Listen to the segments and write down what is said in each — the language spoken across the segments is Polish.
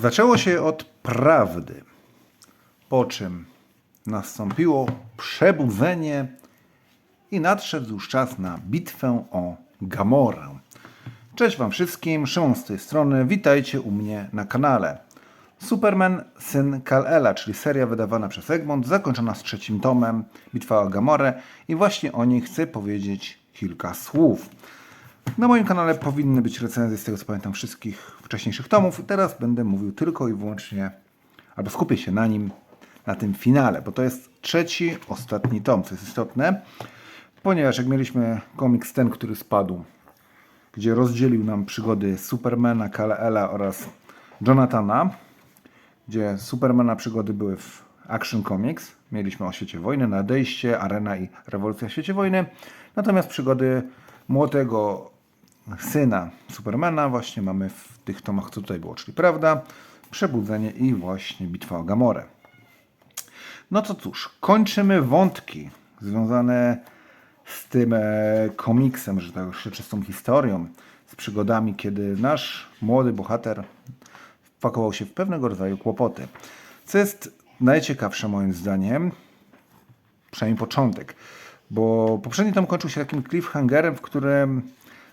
Zaczęło się od prawdy, po czym nastąpiło przebudzenie i nadszedł już czas na bitwę o Gamorę. Cześć Wam wszystkim, Szymon z tej strony, witajcie u mnie na kanale. Superman, syn Kal-Ela, czyli seria wydawana przez Egmont, zakończona z trzecim tomem, Bitwa o Gamorę i właśnie o niej chcę powiedzieć kilka słów. Na moim kanale powinny być recenzje, z tego co pamiętam, wszystkich wcześniejszych tomów. Teraz będę mówił tylko i wyłącznie, albo skupię się na nim, na tym finale, bo to jest trzeci, ostatni tom, co jest istotne, ponieważ jak mieliśmy komiks ten, który spadł, gdzie rozdzielił nam przygody Supermana, Kal-Ela oraz Jonathana, gdzie Supermana przygody były w Action Comics. Mieliśmy o świecie wojny, nadejście, arena i rewolucja w świecie wojny. Natomiast przygody młodego syna Supermana właśnie mamy w tych tomach, co tutaj było, czyli prawda, przebudzenie i właśnie bitwa o Gamorę. No to cóż, kończymy wątki związane z tym e, komiksem, że tak czy z tą historią, z przygodami, kiedy nasz młody bohater wpakował się w pewnego rodzaju kłopoty. Co jest najciekawsze moim zdaniem, przynajmniej początek, bo poprzedni tom kończył się takim cliffhangerem, w którym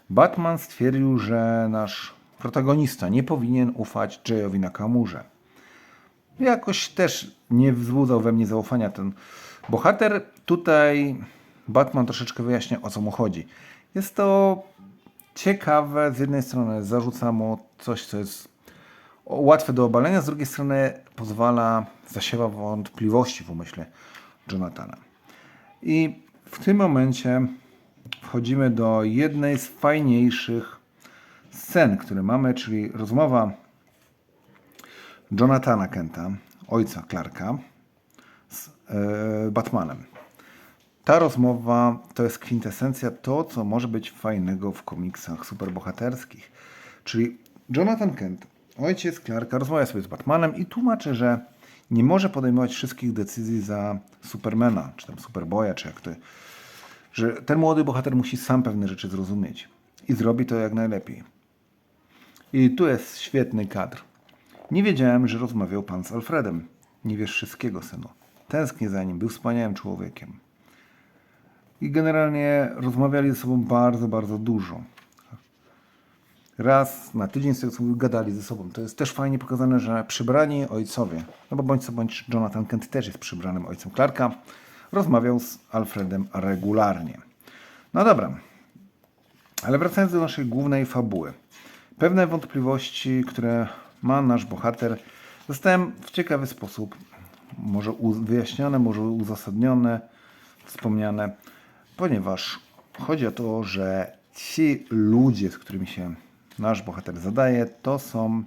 Batman stwierdził, że nasz protagonista nie powinien ufać Jayowi Nakamurze. Jakoś też nie wzbudzał we mnie zaufania ten bohater. Tutaj Batman troszeczkę wyjaśnia o co mu chodzi. Jest to ciekawe, z jednej strony zarzuca mu coś, co jest łatwe do obalenia, z drugiej strony pozwala, zasiewa wątpliwości w umyśle Jonathana. I w tym momencie wchodzimy do jednej z fajniejszych scen, które mamy, czyli rozmowa Jonathana Kenta, ojca Clarka, z e, Batmanem. Ta rozmowa to jest kwintesencja to, co może być fajnego w komiksach superbohaterskich. Czyli Jonathan Kent, ojciec Clarka, rozmawia sobie z Batmanem i tłumaczy, że nie może podejmować wszystkich decyzji za Supermana, czy tam Superboya, czy jak to. Że ten młody bohater musi sam pewne rzeczy zrozumieć i zrobi to jak najlepiej. I tu jest świetny kadr. Nie wiedziałem, że rozmawiał pan z Alfredem. Nie wiesz wszystkiego, synu. Tęsknię za nim, był wspaniałym człowiekiem. I generalnie rozmawiali ze sobą bardzo, bardzo dużo. Raz na tydzień mówił, gadali ze sobą. To jest też fajnie pokazane, że przybrani ojcowie, no bo bądź co bądź Jonathan Kent też jest przybranym ojcem Clarka, rozmawiał z Alfredem regularnie. No dobra, ale wracając do naszej głównej fabuły. Pewne wątpliwości, które ma nasz bohater, zostałem w ciekawy sposób może wyjaśnione, może uzasadnione, wspomniane, ponieważ chodzi o to, że ci ludzie, z którymi się nasz bohater zadaje, to są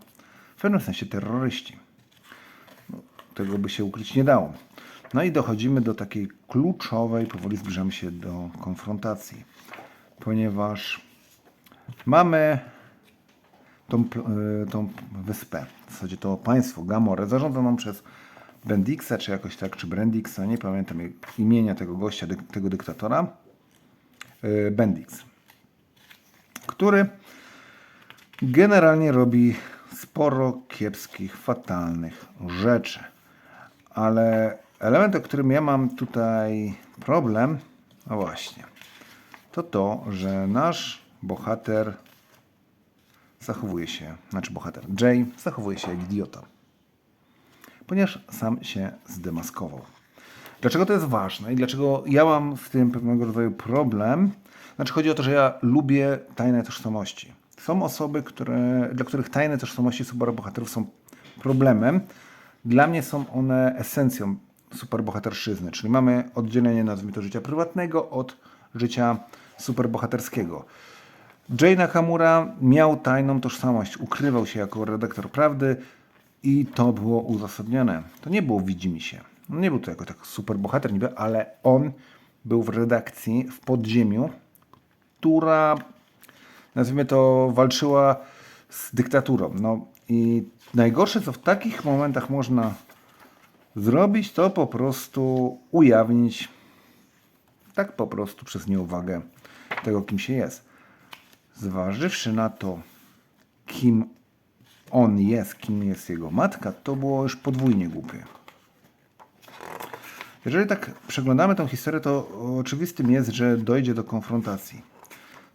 w pewnym sensie terroryści. No, tego by się ukryć nie dało. No i dochodzimy do takiej kluczowej, powoli zbliżamy się do konfrontacji, ponieważ mamy tą, y, tą wyspę, w zasadzie to państwo Gamorę, zarządzoną przez Bendixa, czy jakoś tak, czy Brandixa, nie pamiętam imienia tego gościa, tego dyktatora, y, Bendix, który generalnie robi sporo kiepskich, fatalnych rzeczy. Ale element, o którym ja mam tutaj problem, no właśnie, to to, że nasz bohater zachowuje się, znaczy bohater Jay zachowuje się jak idiota. Ponieważ sam się zdemaskował. Dlaczego to jest ważne i dlaczego ja mam z tym pewnego rodzaju problem? Znaczy chodzi o to, że ja lubię tajne tożsamości. Są osoby, które, dla których tajne tożsamości superbohaterów są problemem. Dla mnie są one esencją superbohaterszyzny, czyli mamy oddzielenie, nazwijmy to, życia prywatnego od życia superbohaterskiego. Jay Nakamura miał tajną tożsamość, ukrywał się jako redaktor prawdy i to było uzasadnione. To nie było widzimy się. Nie był to jako tak super bohater niby, ale on był w redakcji w podziemiu, która nazwijmy to walczyła z dyktaturą. No i najgorsze co w takich momentach można zrobić, to po prostu ujawnić tak po prostu przez nieuwagę tego, kim się jest. Zważywszy na to, kim on jest, kim jest jego matka, to było już podwójnie głupie. Jeżeli tak przeglądamy tą historię, to oczywistym jest, że dojdzie do konfrontacji.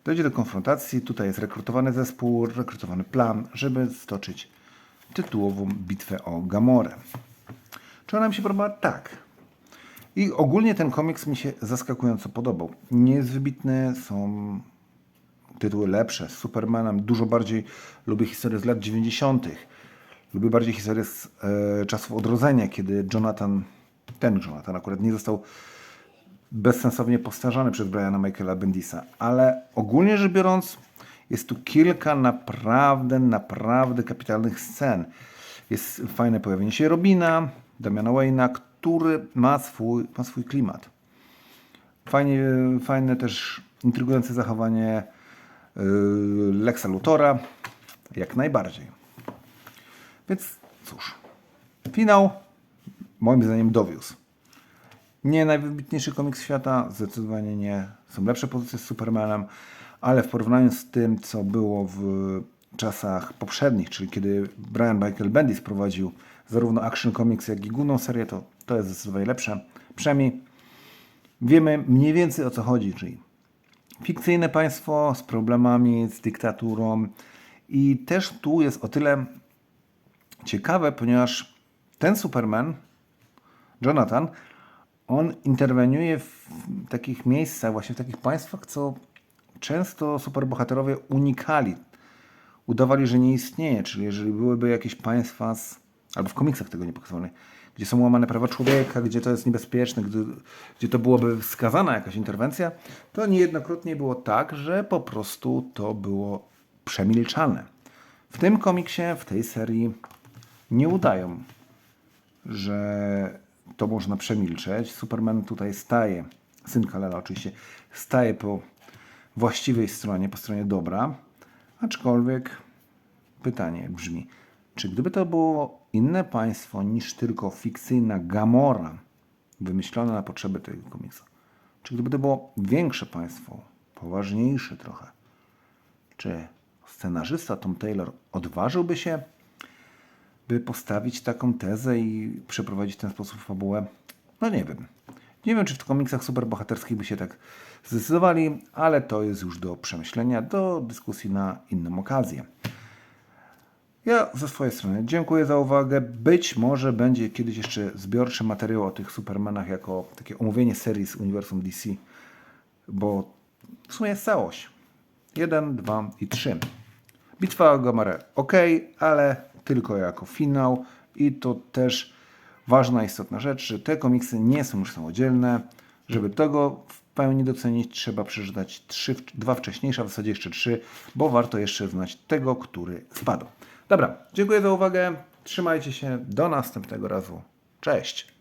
Dojdzie do konfrontacji, tutaj jest rekrutowany zespół, rekrutowany plan, żeby stoczyć tytułową bitwę o Gamorę. Czy ona mi się podoba? Tak. I ogólnie ten komiks mi się zaskakująco podobał. Nie jest wybitny, są tytuły lepsze. Z Supermanem dużo bardziej lubię historię z lat 90. Lubię bardziej historię z e, czasów odrodzenia, kiedy Jonathan, ten Jonathan akurat nie został bezsensownie postarzany przez Briana Michaela Bendisa. Ale ogólnie rzecz biorąc, jest tu kilka naprawdę, naprawdę kapitalnych scen. Jest fajne pojawienie się Robina, Damiana Wayna, który ma swój, ma swój klimat. Fajnie, fajne też intrygujące zachowanie yy, Lexa Lutora, jak najbardziej. Więc cóż, finał moim zdaniem dowiózł. Nie najwybitniejszy komiks świata, zdecydowanie nie. Są lepsze pozycje z Supermanem, ale w porównaniu z tym, co było w czasach poprzednich, czyli kiedy Brian Michael Bendis prowadził zarówno Action Comics, jak i główną serię, to, to jest zdecydowanie lepsze. Przynajmniej wiemy mniej więcej o co chodzi, czyli fikcyjne państwo z problemami, z dyktaturą i też tu jest o tyle ciekawe, ponieważ ten Superman, Jonathan, on interweniuje w takich miejscach, właśnie w takich państwach, co często superbohaterowie unikali. Udawali, że nie istnieje, czyli jeżeli byłyby jakieś państwa, z, albo w komiksach tego nie pokazane, gdzie są łamane prawa człowieka, gdzie to jest niebezpieczne, gdzie, gdzie to byłoby wskazana jakaś interwencja, to niejednokrotnie było tak, że po prostu to było przemilczane. W tym komiksie, w tej serii nie udają, że to można przemilczeć. Superman tutaj staje, syn Kalela oczywiście, staje po właściwej stronie, po stronie dobra, aczkolwiek pytanie brzmi, czy gdyby to było inne państwo niż tylko fikcyjna Gamora, wymyślona na potrzeby tego komiksu, czy gdyby to było większe państwo, poważniejsze trochę, czy scenarzysta Tom Taylor odważyłby się by postawić taką tezę i przeprowadzić w ten sposób fabułę? No nie wiem. Nie wiem, czy w komiksach superbohaterskich by się tak zdecydowali, ale to jest już do przemyślenia, do dyskusji na inną okazję. Ja ze swojej strony dziękuję za uwagę. Być może będzie kiedyś jeszcze zbiorczy materiał o tych Supermanach jako takie omówienie serii z uniwersum DC, bo w sumie jest całość. Jeden, dwa i trzy. Bitwa o Gamarę ok, ale tylko jako finał i to też ważna, istotna rzecz, że te komiksy nie są już samodzielne. Żeby tego w pełni docenić, trzeba przeczytać trzy, dwa wcześniejsze, a w zasadzie jeszcze trzy, bo warto jeszcze znać tego, który spadł. Dobra, dziękuję za uwagę. Trzymajcie się. Do następnego razu. Cześć.